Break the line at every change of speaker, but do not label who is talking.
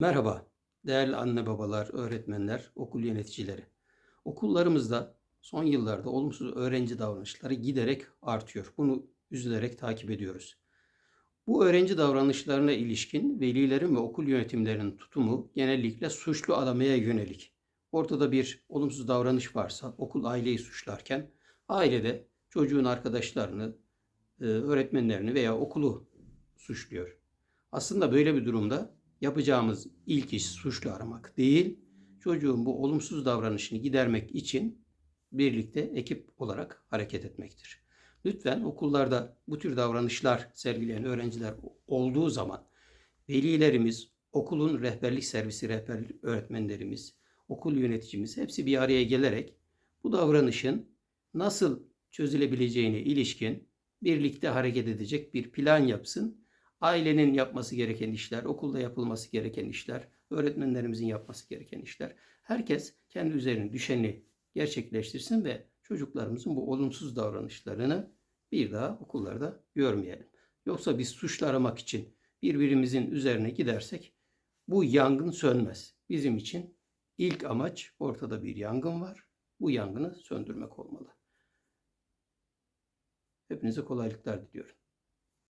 Merhaba, değerli anne babalar, öğretmenler, okul yöneticileri. Okullarımızda son yıllarda olumsuz öğrenci davranışları giderek artıyor. Bunu üzülerek takip ediyoruz. Bu öğrenci davranışlarına ilişkin velilerin ve okul yönetimlerinin tutumu genellikle suçlu aramaya yönelik. Ortada bir olumsuz davranış varsa okul aileyi suçlarken ailede çocuğun arkadaşlarını, e, öğretmenlerini veya okulu suçluyor. Aslında böyle bir durumda yapacağımız ilk iş suçlu aramak değil, çocuğun bu olumsuz davranışını gidermek için birlikte ekip olarak hareket etmektir. Lütfen okullarda bu tür davranışlar sergileyen öğrenciler olduğu zaman velilerimiz, okulun rehberlik servisi rehberlik öğretmenlerimiz, okul yöneticimiz hepsi bir araya gelerek bu davranışın nasıl çözülebileceğine ilişkin birlikte hareket edecek bir plan yapsın ailenin yapması gereken işler, okulda yapılması gereken işler, öğretmenlerimizin yapması gereken işler. Herkes kendi üzerine düşeni gerçekleştirsin ve çocuklarımızın bu olumsuz davranışlarını bir daha okullarda görmeyelim. Yoksa biz suçlu aramak için birbirimizin üzerine gidersek bu yangın sönmez. Bizim için ilk amaç ortada bir yangın var. Bu yangını söndürmek olmalı. Hepinize kolaylıklar diliyorum.